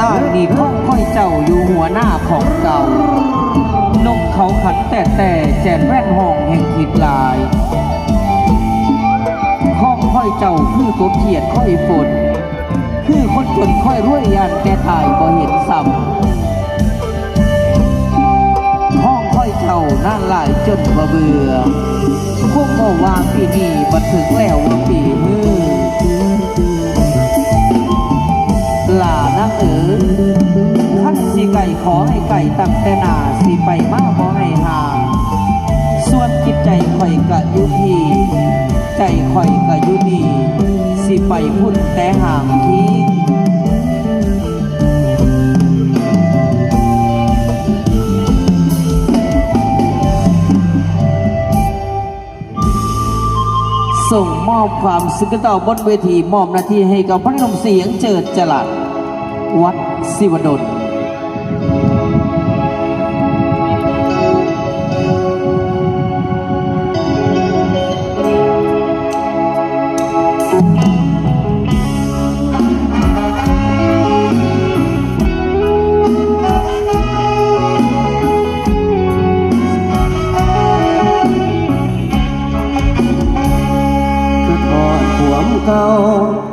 ตานี่พ้องค่อยเจ้าอยู่หัวหน้าของเก่านมเขาขันแต่แต่แจนแว่นห้องแห่งขีดลายห้องค่อยเจ้าคือกบเขียดค่อยฝนคือคนจนค่อยรวยยันแต่ถ่ายบ่เห็นซ้ำห้องค่อยเจ้านั่นหลายจนบ่เบื่อคงบอกว่าปีนี้บันถึงแล้วปีมือ ก่ขอให้ไก่ตั้งแต่นาสีไปมาบ่ให้ห่างส่วนจิตใจข่อยกะยุทีใจข่อยกะยุนีสิไปพุ่นแต่ห่างทิ้ส่งมอบความสุขต่อบนเวทีมอบหน้าที่ให้กับพระนมเสียงเจิดจรัสวัดศิวดล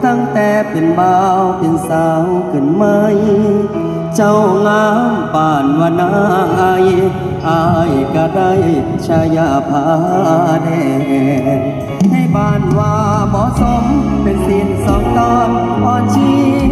ตั้งแต่เป็นบ่าวเป็นสาวขึ้นไหม เจ้างามป่านว่านางไออายก็ได้ชายาพาแดงให้บ้านว่าเหมาะสมเป็นสินสองตอนอ่อนชี้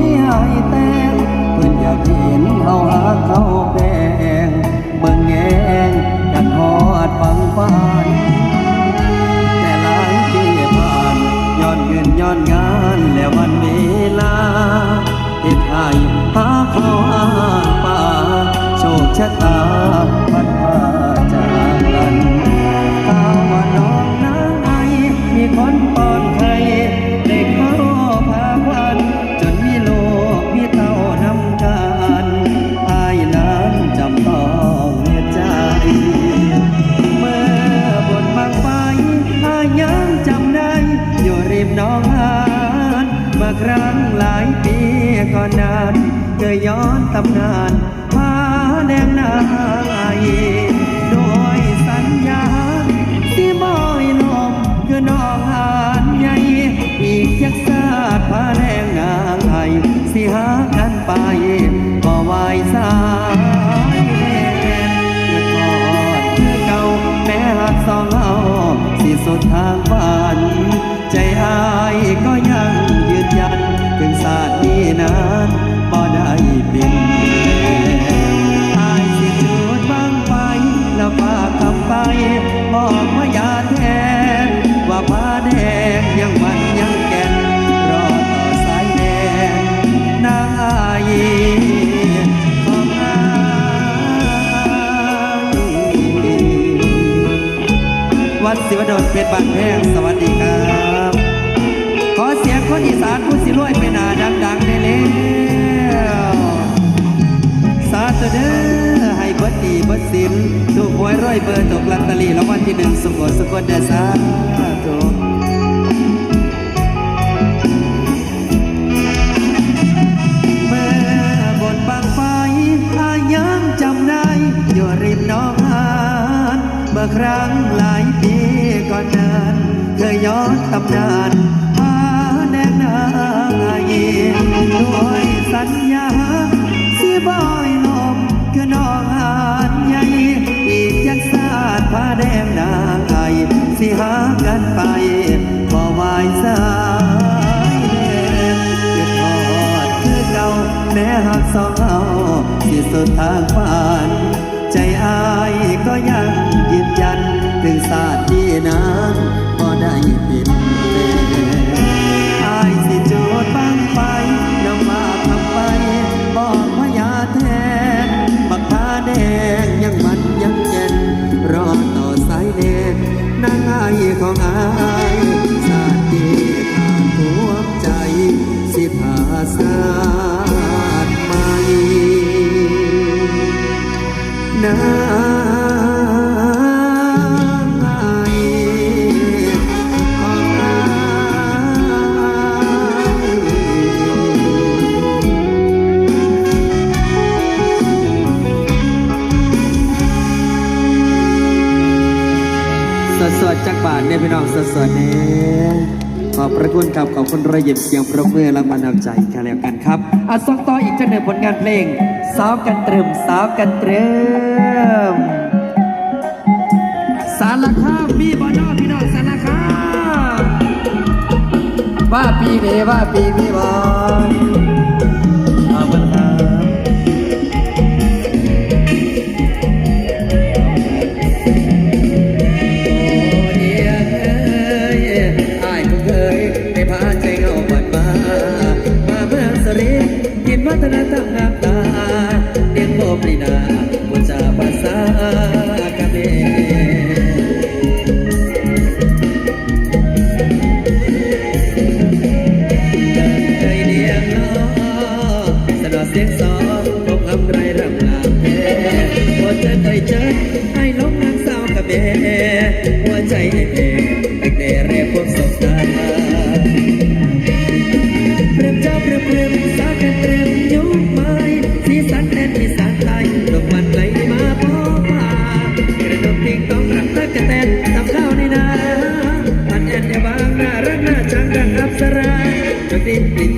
ชะตา สุดทางบ้านใจอา เป็นบ้านแพงสวัสดีครับ ขอเสียงคนอีสานผู้สิรวยไปหนาดังๆได้แล้วสาธุเด้อให้เบิดดีเบิดสินถูกหวยร้อยเบอร์ตกลอตเตอรี่รางวัลที่หนึ่งสุขสุขเด้อสาธุเมื่อบนบางไฟอายังจำได้อยู่ริมน้องหานเมื่อครั้งหลายปี ก่อนนั้นเคยย้อนตำนานพาแดงนางไอด้วยสัญญาสิบอยลมคือนองหานใหญ่อีกจักสาดพาแดงนางไอสิหากันไปบ่ไหวสายแดงเกิดทอดคือเก่าแม้หักสองเอาที่สุดทางฝันใจอายก็ยังยืนยันถึงศาสตร์ นั้นก็ได้เปลี่ยน จากบ้านเนี่ยพี่น้องสดๆเนี่ยขอบพระคุณครับขอบคุณรอยหยิบเสียงปรบมือและมานำใจกันแล้วกันครับอะส่งต่ออีกจังหนึ่งผลงานเพลงสาวกันตรึมสาวกันตรึมสารคามมีบอนอพี่น้องสารคามว่าปีเมว่าปีมีบอากะเมใจเดียงน้อสนอเสียงสองพบคำไรรำลาเพพอเจอเคยเจอไอ้ลงนางสาวกะเมหัวใจไอ้เพตั้งแต่เรียกพบสบตา จ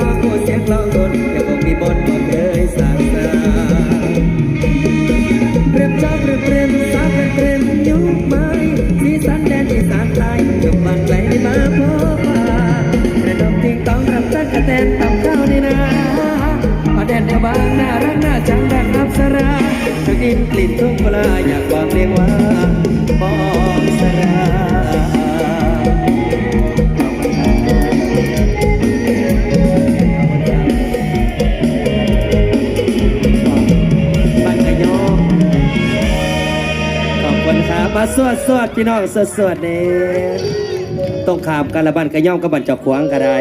อโคเสียงร้องดนยังคงมีบนบอกเลยสร้างสรรค์เรียบจ้าเรียบเรียบสาวเป็นเปรียบยุคไม้สีสันแดนอีสานใต้ยกมันไหลมาพบมากระดมทิ้งต้องรับตั้งกระแตนตำข้าวนี่นาอแดนเดียวบางน่ารักน่าจังดังอับสราจะกินกลิ่นทุ่งปลาอยากบอกเรียกว่า มาสวดสวดพี่น้องสวดสวดเนี่ยต้องขามกันละบ้านกะย่อมกับบ้านเจาขวางก็ได้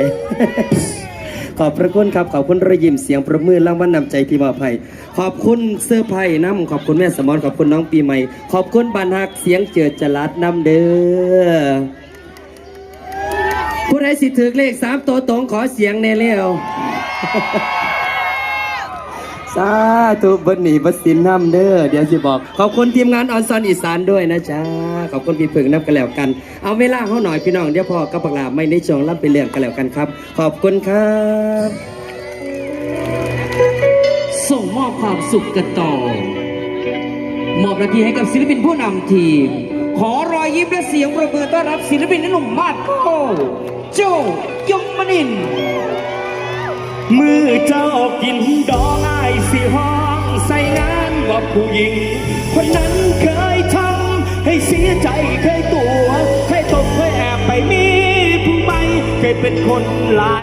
ขอบพระคุณครับ ขอบคุณรอยยิ้มเสียงประมือรางวัลนำใจที่มอบให้ขอบคุณเสื้อไผ่น้ำขอบคุณแม่สมอนขอบคุณน้องปีใหม่ ขอบคุณบานฮักเสียงเจิดจรัดน้ำเด้อผู้ใดสิถือเลขสามตัวตรงขอเสียงแน่เร็ว สาธุบิ้ลหนีบัสินน้ำเด้อเดี๋ยวสิบอก ขอบคุณทีมงานออนซอนอีสานด้วยนะจ๊ะ ขอบคุณพี่ผึ่งน้ำกันแล้วกัน เอาเวลาเขาหน่อยพี่น้องเดี๋ยวพอกับปากลาไม่ในช่วงรับไปเรื่องกันแล้วกันครับ ขอบคุณครับ ส่งมอบความสุขกันต่อ มอบหน้าที่ให้กับศิลปินผู้นำทีม ขอรอยยิ้มและเสียงประเมือต้อนรับศิลปินหนุ่มมาดโก้โจยงมนิน มือเจ้ากินดอกไอ้ายสิห้องใส่งานว่าผู้หญิง คนนั้นเคยทำให้เสียใจเคยตัวเคยตกเคยแอบไปมีผู้ใหม่เคยเป็นคนหลาย